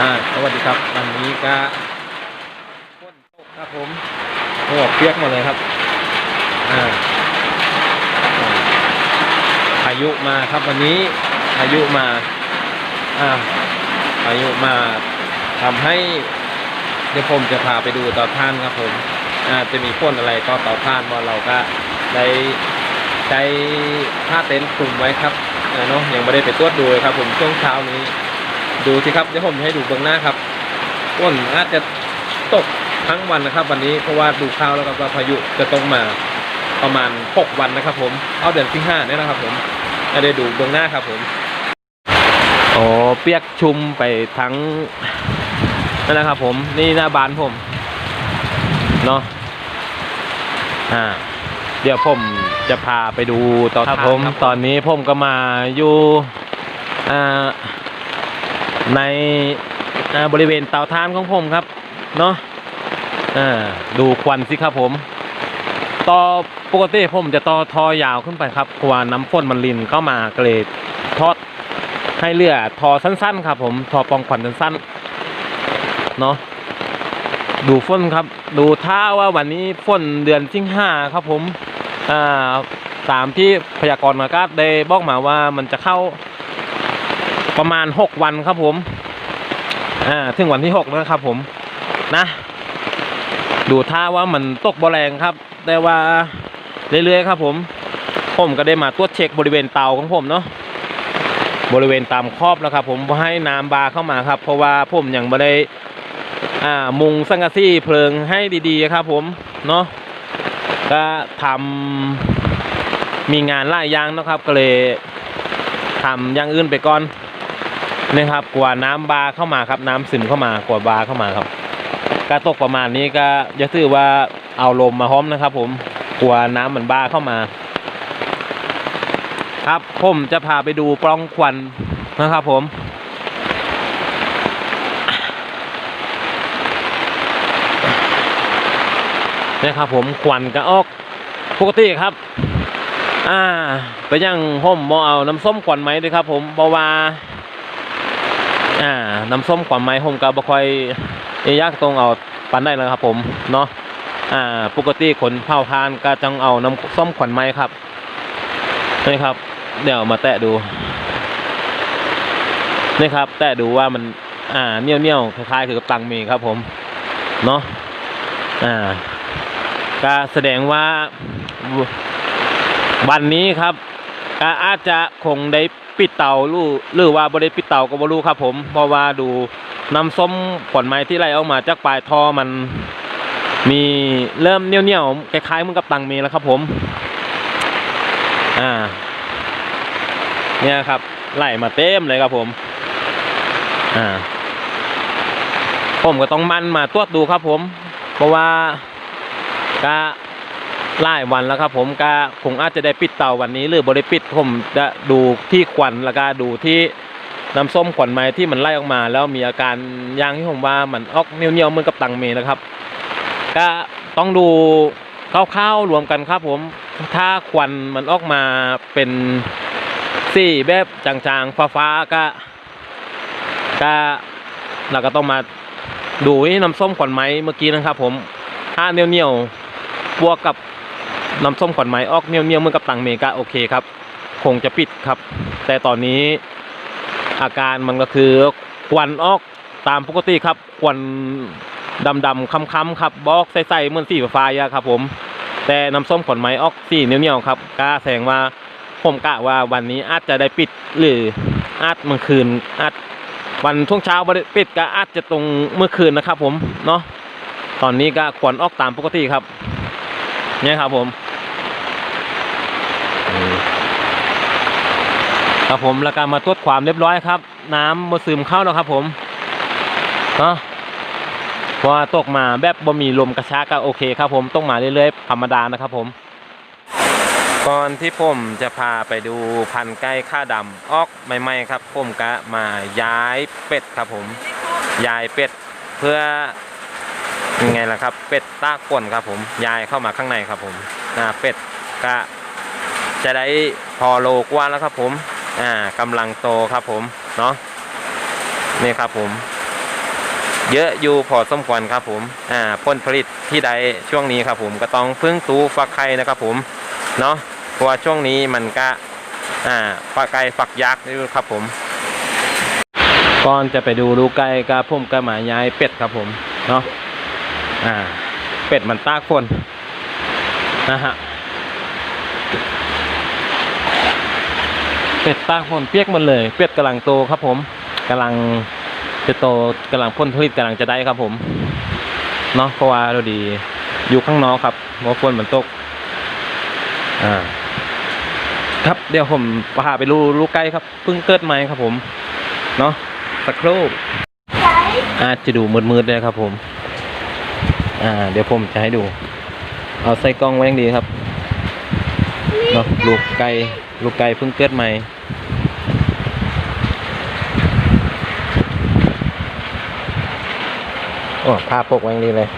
อ่าสวัสดีครับ วันนี้ก็ฝนตกครับผมโอ้เปียกหมดเลยครับอ่าอ่าพายุมาครับวันนี้พายุมาอ่าพายุมาทำให้เดี๋ยวผมจะพาไปดูเตาท่านครับผมอ่าจะมีพ่นอะไรต่อท่านว่าเราก็ได้ใช้ผ้าเต็นท์คลุมไว้ครับเออเนาะยังไม่ได้ไปตรวจดูเลยครับผมช่วงเช้านี้ ดูสิครับเดี๋ยวผมให้ดูเบื้องหน้าครับฝนอาจจะตกทั้งวันนะครับ วันนี้เพราะว่าดูข้าวแล้วครับว่าพายุจะต้องมาประมาณ 6 วันนะครับ ผมเอาเดือนที่5เนี่ยนะครับ ผมจะได้ดูเบื้องหน้าครับ ผมโอ้เปียกชุมไปทั้งนั่นนะครับ ผมนี่หน้าบ้านผมเนาะอ่าเดี๋ยวผมจะพาไปดูต่อครับผมตอนนี้ผมก็มาอยู่อ่า ในบริเวณเตาถ่านของผมครับ เนาะดูควันสิครับผม ต่อปกติผมจะต่อทอยาวขึ้นไปครับเพราะว่าน้ำฝนมันลินเข้ามาเกรดทอดให้เรือทอสั้น ๆ ครับผมทอปองควันสั้นๆเนาะดูฝนครับ ดูท่าว่าวันนี้ฝนเดือนสิงห้าครับผมอ่าตามที่พยากรณ์อากาศได้บอกมาว่ามันจะเข้า ประมาณ6วันครับผมอ่าถึงวันที่6แล้วครับผมนะ ดูท่าว่ามันตกบอแรงครับ แต่ว่าเรื่อยๆครับผม ผมก็ได้มาตรวจเช็คบริเวณเตาของผมเนาะบริเวณตามครอบนะครับ ผมให้น้ำบาเข้ามาครับ เพราะว่าผมยังไม่ได้อ่ามุงสังกะสีเพลิงให้ดีๆครับ ผมเนาะก็ทำมีงานหลายอย่างนะครับ ก็เลยทำอย่างอื่นไปก่อน นี่ครับ กว่าน้ำบาเข้ามาครับ น้ำซึมเข้ามากว่าบาเข้ามาครับก็ตกประมาณนี้ก็จะถือว่าเอาลมมาห้อมนะครับ ผมกลัวน้ำมันบาเข้ามา ครับผมจะพาไปดูปล่องควันนะครับ ผมนี่ครับผมควันก็ออกปกติครับ อ่า ไปยังผมมอเอาน้ำส้มควันไหมด้วยครับ ผมเพราะว่า อ่าน้ำส้มกว่าไม้ผมก็บ่ค่อยยากตรงเอาปันได้แล้วครับ ผมเนาะอ่า ปกติคนเผาทานก็ต้องเอาน้ำส้มขวัญไม้ครับนี่ครับ เดี๋ยวมาแตะดูนี่ครับ แตะดูว่ามัน อ่าเนียวเนียวๆคล้ายๆคือกับตังเมครับ ผมเนาะอ่าก็แสดงว่าวันนี้ครับ ก็อาจจะคงได้ปิดเตารู้หรือว่าบริปิดเตาก็บ่รู้ครับ ผมเพราะว่าดูน้ำส้มผลไม้ที่ไหลออกมาจากปลายท่อมัน มีเริ่มเนียวๆคล้ายๆเหมือนกับตังเมแล้วครับ ผม อ่า เนี่ยครับไหลมาเต็มเลยครับผม อ่า ผมก็ต้องมันมาตรวจดูครับ ผม เพราะว่าก็ หลายวันแล้วครับผมก็คงอาจจะได้ปิดเตาวันนี้ หรือบริปิดผมจะดูที่ควันแล้วก็ดูที่น้ำส้มขวัญไม้ที่มันไล่ออกมา แล้วมีอาการยางที่ผมว่ามันออกเนียวๆเหมือนกับตังเมนะครับ ก็ต้องดูคร่าวๆรวมกันครับผมถ้าควันมันออกมาเป็นสีแบบจางๆฟ้าๆก็ก็เราก็ต้องมาดูที่น้ำส้มขวัญไม้เมื่อกี้นะครับผมถ้าเนียวๆบวกกับ น้ำส้มขวัญไม้ออกเนียวๆเมื่อกับตังเมกาโอเคครับ คงจะปิดครับ แต่ตอนนี้อาการมันก็คือควันออกตามปกติครับควันดำๆค้ำๆครับบอกใสๆเหมือนสีฟ้าอะครับ ผม แต่น้ำส้มขวัญไม้ออกสีเนียวๆครับกาแสงว่าผมกะว่าวันนี้อาจจะได้ปิดหรืออาจเมื่อคืนอาจวันช่วงเช้าบ่ได้ปิดก็อาจจะตรงเมื่อคืนนะครับ ผมเนาะตอนนี้ก็ควันออกตามปกติครับเนี่ยครับผม ครับผมแล้วก็มาตรวจความเรียบร้อยครับ น้ำมาซึมเข้าแล้วครับ ผมเนาะพราะว่าตกมาแบบบ่มีลมกระชากก็โอเคครับ ผมต้องมาเรื่อยๆธรรมดานะครับ ผมก่อนที่ผมจะพาไปดูพันธุ์ไก่ข้าดำออกใหม่ๆครับ ผมก็มาย้ายเป็ดครับผม ย้ายเป็ดเพื่อยังไงล่ะครับ เป็ดตากป่นครับ ผมย้ายเข้ามาข้างในครับ ผมอ่าเป็ดก็จะได้พอโลกว่าแล้วครับ ผม อ่ากำลังโตครับผมเนาะนี่ครับผม เยอะอยู่พอสมควรครับผมอ่าผลผลิตที่ใดช่วงนี้ครับผมก็ต้องพึ่งตูฟักไข่นะครับผมเนาะเพราะว่าช่วงนี้มันก็อ่าฟักไก่ฟักยักษ์อยู่ครับผมก่อนจะไปดูลูกไก่กับผมก็มายายเป็ดครับผมเนาะอ่าเป็ดมันตากฝนนะฮะ เป็ดตากฝนเปียกหมดเลยเป็ดกำลังโตครับผมกำลังจะโตกำลังพ่นผลิตกำลังจะได้ครับผมเนาะเพราะว่าเราดีอยู่ข้างนอกครับเพราะฝนมันตกอ่าครับเดี๋ยวผมพาไปดูลูกไก่ครับเพิ่งเกิดใหม่ครับผมเนาะสักครู่อาจจะดูมืดๆเลยครับผม อ่า เดี๋ยวผมจะให้ดู เอาใส่กล้องไว้ย่างดีครับเนาะลูกไก่ลูกไก่เพิ่งเกิดใหม่ โอ้ผ้าปกไว้อย่างดีเลย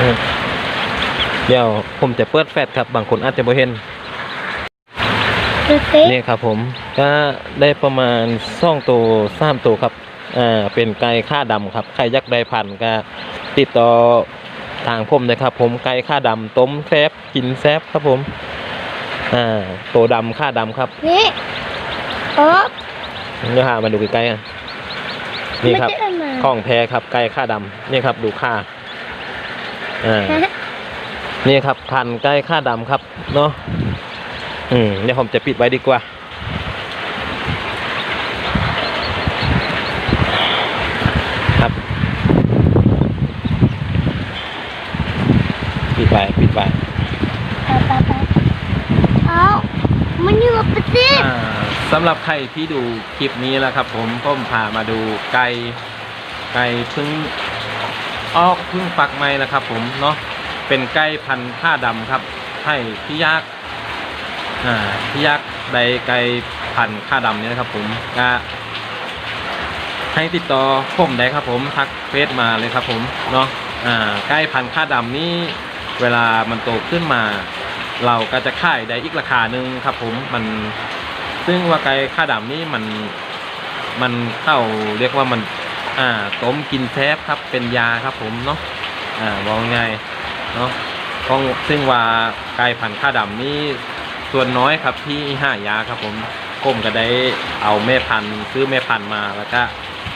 อืมเดี๋ยวผมจะเปิดแฟลชครับ บางคนอาจจะไม่เห็นดูสินี่ครับผม ก็ได้ประมาณซ่องตัวสามตัวครับ อ่า เป็นไก่ค่าดำครับ ใครอยักได้พันธุ์ก็ ติดต่อทางผมนะครับ ผมไก่ค่าดำต้มแซบกินแซบครับผม อ่าตัวดำค่าดำครับ นี่โอ๊บเนื้อหามาดูใกล้ๆกันนี่ครับไม่ได้เอามาของแท้ครับไก่ค่าดำนี่ครับดูค่าอ่าฮะนี่ครับพันใกล้ค่าดำครับเนาะอืมเดี๋ยวผมจะปิดไว้ดีกว่า ครับ ปิดไว้ปิดไว้ ไปไปไปเอามันอยู่กับปะสิ อ่า สำหรับใครที่ดูคลิปนี้แล้วครับ ผมผมพามาดูไก่ไก่พึ่งออกพึ่งฟักไม้นะครับ ผมเนาะเป็นไก่พันธุ์ผ้าดำครับ ให้พี่ยักษ์พี่ยักษ์ใดไก่พันธุ์ผ้าดำนี่นะครับ ผมก็ให้ติดต่อผมได้ครับ ผมทักเฟซมาเลยครับ ผมเนาะไก่พันธุ์ผ้าดำนี่เวลามันโตขึ้นมา เราก็จะขายได้อีกราคาหนึ่งครับ ผมมัน ซึ่งว่าไก่ข้าดำนี่มันมันเข้าเรียกว่ามันอ่าต้มกินแทบครับเป็นยาครับผมเนาะอ่าว่าง่ายเนาะของซึ่งว่าไก่พันธุ์ข้าดำนี่ส่วนน้อยครับที่ห้ายาครับผมผมก็ได้เอาแม่พันธุ์ซื้อแม่พันธุ์มาแล้วก็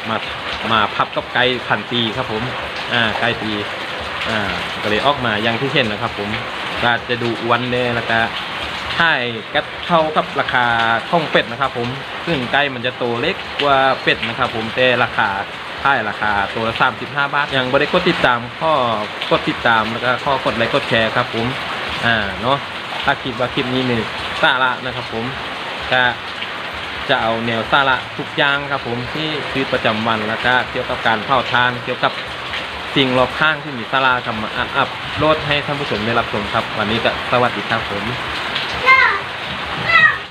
มามาพับกับไก่พันปีครับผมอ่าไก่ปีอ่าก็เลยออกมาอย่างที่เห็นนะครับผมก็จะดูอ้วนเลยแล้วก็ ใช่ก็เท่ากับราคาข้องเป็ดนะครับ ผมซึ่งไก่มันจะโตเล็กกว่าเป็ดนะครับ ผมแต่ราคาค่ายราคาตัวละ35 บาทยังบริกดติดตามข้อกดติดตามแล้วก็ข้อกดไลค์กดแชร์ครับ ผมอ่าเนาะถ้าคิดว่าคลิปนี้มีสาระนะครับ ผมก็จะเอาแนวสาระทุกอย่างครับ ผมที่ชีวิตประจำวันแล้วก็เกี่ยวกับการเผาทาน เกี่ยวกับสิ่งรอบข้างที่มีสาระทำมาอัพโหลดให้ท่านผู้ชมได้รับชมครับ วันนี้ก็สวัสดีครับผม